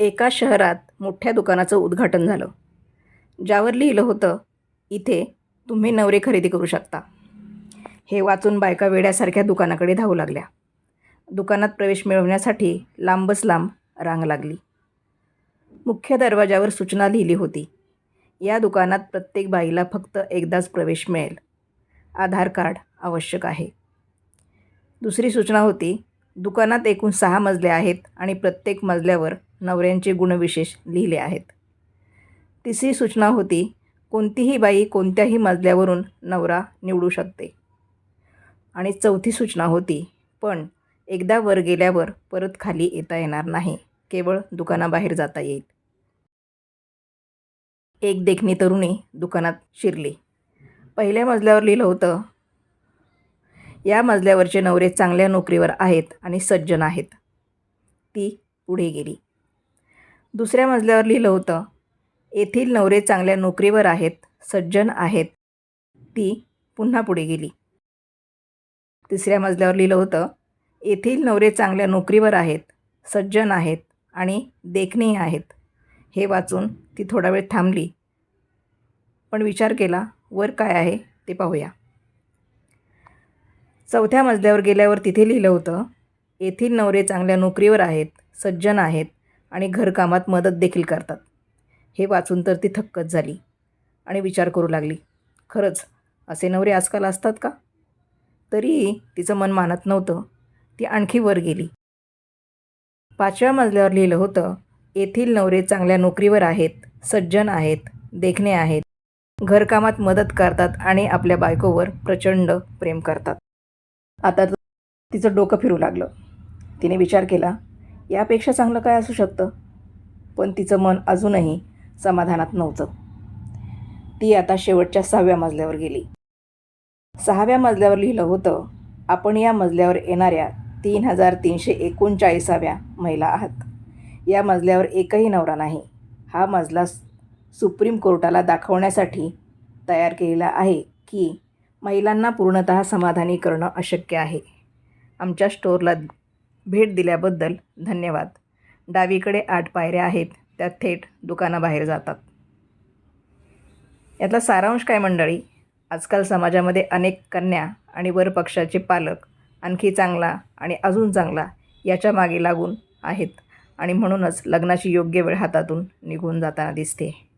एका शहरात मोठ्या दुकानाचं उद्घाटन झालं. ज्यावर लिहिलं होतं इथे तुम्ही नवरे खरेदी करू शकता. हे वाचून बायका वेड्यासारख्या दुकानाकडे धावू लागल्या. दुकानात प्रवेश मिळवण्यासाठी लांबच लांब रांग लागली. मुख्य दरवाजावर सूचना लिहिली होती या दुकानात प्रत्येक बाईला फक्त एकदाच प्रवेश मिळेल. आधार कार्ड आवश्यक आहे. दुसरी सूचना होती दुकानात एकूण सहा मजले आहेत आणि प्रत्येक मजल्यावर नवऱ्यांचे गुणविशेष लिहिले आहेत. तिसरी सूचना होती कोणतीही बाई कोणत्याही मजल्यावरून नवरा निवडू शकते. आणि चौथी सूचना होती पण एकदा वर गेल्यावर परत खाली येता येणार नाही केवळ दुकानाबाहेर जाता येईल. एक देखणी तरुणी दुकानात शिरली. पहिल्या मजल्यावर लिहिलं होतं या मजल्यावरचे नवरे चांगल्या नोकरीवर आहेत आणि सज्जन आहेत. ती पुढे गेली. दुसऱ्या मजल्यावर लिहिलं होतं येथील नवरे चांगल्या नोकरीवर आहेत सज्जन आहेत. ती पुन्हा पुढे गेली. तिसऱ्या मजल्यावर लिहिलं होतं येथील नवरे चांगल्या नोकरीवर आहेत सज्जन आहेत आणि देखणेही आहेत. हे वाचून ती थोडा वेळ थांबली पण विचार केला वर काय आहे ते पाहूया. चौथ्या मजल्यावर गेल्यावर तिथे लिहिलं होतं येथील नवरे चांगल्या नोकरीवर आहेत सज्जन आहेत आणि घरकामात मदत देखील करतात. हे वाचून तर ती थक्कच झाली आणि विचार करू लागली खरंच असे नवरे आजकाल असतात का? तरीही तिचं मन मानत नव्हतं. ती आणखी वर गेली. पाचव्या मजल्यावर लिहिलं होतं येथील नवरे चांगल्या नोकरीवर आहेत सज्जन आहेत देखणे आहेत. घरकामात मदत करतात आणि आपल्या बायकोवर प्रचंड प्रेम करतात. आता तिचं डोकं फिरू लागलं. तिने विचार केला यापेक्षा चांगलं काय असू शकतं? पण तिचं मन अजूनही समाधानात नव्हतं. ती आता शेवटच्या सहाव्या मजल्यावर गेली. सहाव्या मजल्यावर लिहिलं होतं आपण या मजल्यावर येणाऱ्या तीन हजार तीनशे एकोणचाळीसाव्या महिला आहात. या मजल्यावर एकही नवरा नाही. हा मजला सुप्रीम कोर्टाला दाखवण्यासाठी तयार केलेला आहे की महिलांना पूर्णतः समाधानी करणं अशक्य आहे. आमच्या स्टोअरला भेट दिल्याबद्दल धन्यवाद. डावीकडे आठ पायऱ्या आहेत त्या थेट दुकानाबाहेर जातात. यातला सारांश काय मंडळी? आजकाल समाजामध्ये अनेक कन्या आणि वरपक्षाचे पालक आणखी चांगला आणि अजून चांगला याच्या मागे लागून आहेत आणि म्हणूनच लग्नाची योग्य वेळ हातातून निघून जाताना दिसते.